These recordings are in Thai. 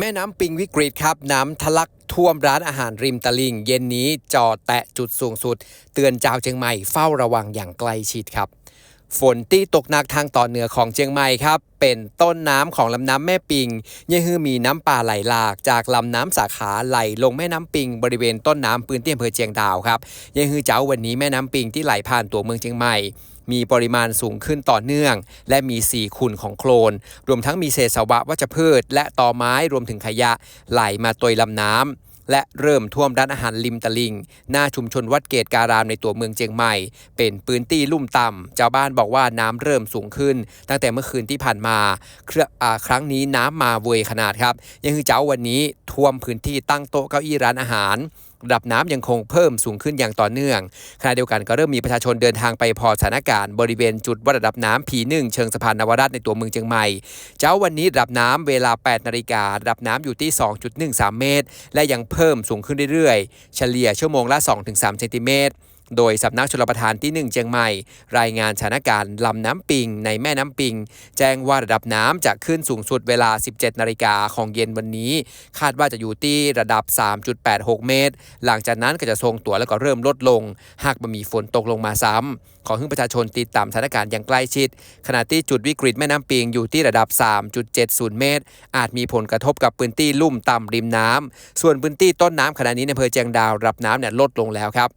แม่น้ำปิงวิกฤตครับ น้ำทะลักท่วมร้านอาหารริมตลิ่ง เย็นนี้จอแตะจุดสูงสุด เตือนชาวเชียงใหม่เฝ้าระวังอย่างใกล้ชิดครับ ฝนที่ตกหนักทางตอนเหนือของเชียงใหม่ครับ เป็นต้นน้ำของลำน้ำแม่ปิงยังคือมีน้ำป่าไหลหลาก จากลำน้ำสาขาไหลลงแม่น้ำปิง บริเวณต้นน้ำพื้นที่อำเภอเชียงดาวครับยังคือเจ้าวันนี้แม่น้ำปิงที่ไหลผ่านตัวเมืองเชียงใหม่ มีปริมาณสูงขึ้นต่อเนื่อง และมีสีขุ่นของโคลน รวมทั้งมีเศษสวะวัชพืช และตอไม้รวมถึงขยะไหลมาตวยลำน้ำและเริ่มท่วมร้านอาหารริมตลิง หน้าชุมชนวัดเกตการามในตัวเมืองเชียงใหม่ เป็นพื้นที่ลุ่มต่ำชาวบ้านบอกว่าน้ำเริ่มสูงขึ้น ตั้งแต่เมื่อคืนที่ผ่านมาเครือครั้งนี้น้ำมาเวยขนาดครับ ยังคือเจ้าวันนี้ท่วมพื้นที่ตั้งโต๊ะเก้าอี้ร้านอาหาร ระดับน้ำยังคงเพิ่มสูงขึ้นอย่างต่อเนื่องขณะเดียวกันก็เริ่มมีประชาชนเดินทางไปพอสถานการณ์บริเวณจุดวัดระดับน้ำผีหนึ่งเชิงสะพานนวรัตในตัวเมืองเชียงใหม่ เจ้าวันนี้ระดับน้ำเวลา 8 นาฬิการะดับน้ำอยู่ที่ 2.13 เมตร และยังเพิ่มสูงขึ้นเรื่อยๆ เฉลี่ยชั่วโมงละ 2-3 เซนติเมตร โดยสำนักชลประทานที่ 1 เชียงใหม่ รายงานสถานการณ์ลำน้ำปิง ในแม่น้ำปิง แจ้งว่าระดับน้ำจะขึ้นสูงสุดเวลา 17 นาฬิกาของเย็นวันนี้ คาดว่าจะอยู่ที่ระดับ 3.86 เมตร หลังจากนั้นก็จะทรงตัวแล้วก็เริ่มลดลง หากมีฝนตกลงมาซ้ำขอให้ประชาชนติดตามสถานการณ์อย่างใกล้ชิด ขณะที่จุดวิกฤตแม่น้ำปิงอยู่ที่ระดับ 3.70 เมตร อาจมีผลกระทบกับพื้นที่ลุ่มต่ำริมน้ำส่วนพื้นที่ต้นน้ำขณะนี้ในอำเภอเจียงดาวระดับน้ำเนี่ยลดลงแล้วครับ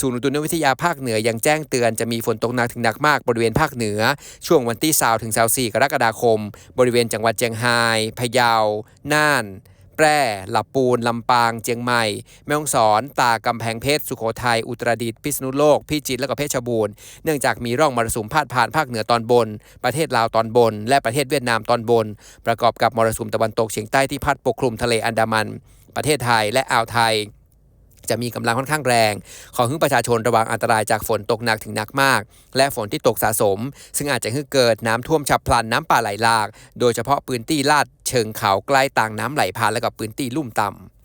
ศูนย์อุตุนิยมวิทยาภาคเหนือยังแจ้งเตือนจะมีฝนตกหนักถึงหนักมากบริเวณภาคเหนือ ช่วงวันที่20ถึง24กรกฎาคม บริเวณจังหวัดเชียงรายพะเยา น่านแพร่ลำปูน ลำปางเชียงใหม่ แม่ฮ่องสอน ตากำแพงเพชร สุโขทัย อุตรดิตถ์ พิษณุโลก พิจิตร และก็เพชรบูรณ์ เนื่องจากมีร่องมรสุมพาดผ่านภาคเหนือตอนบน ประเทศลาวตอนบน และประเทศเวียดนามตอนบน ประกอบกับมรสุมตะวันตกเฉียงใต้ที่พัดปกคลุมทะเลอันดามัน ประเทศไทยและอ่าวไทย จะมีกำลังค่อนข้างแรง ขอให้ประชาชนระวังอันตรายจากฝนตกหนักถึงหนักมาก และฝนที่ตกสะสม ซึ่งอาจจะให้เกิดน้ำท่วมฉับพลันน้ำป่าไหลหลาก โดยเฉพาะพื้นที่ลาดเชิงเขาใกล้ต่างน้ำไหลผ่านและกับพื้นที่ลุ่มต่ำ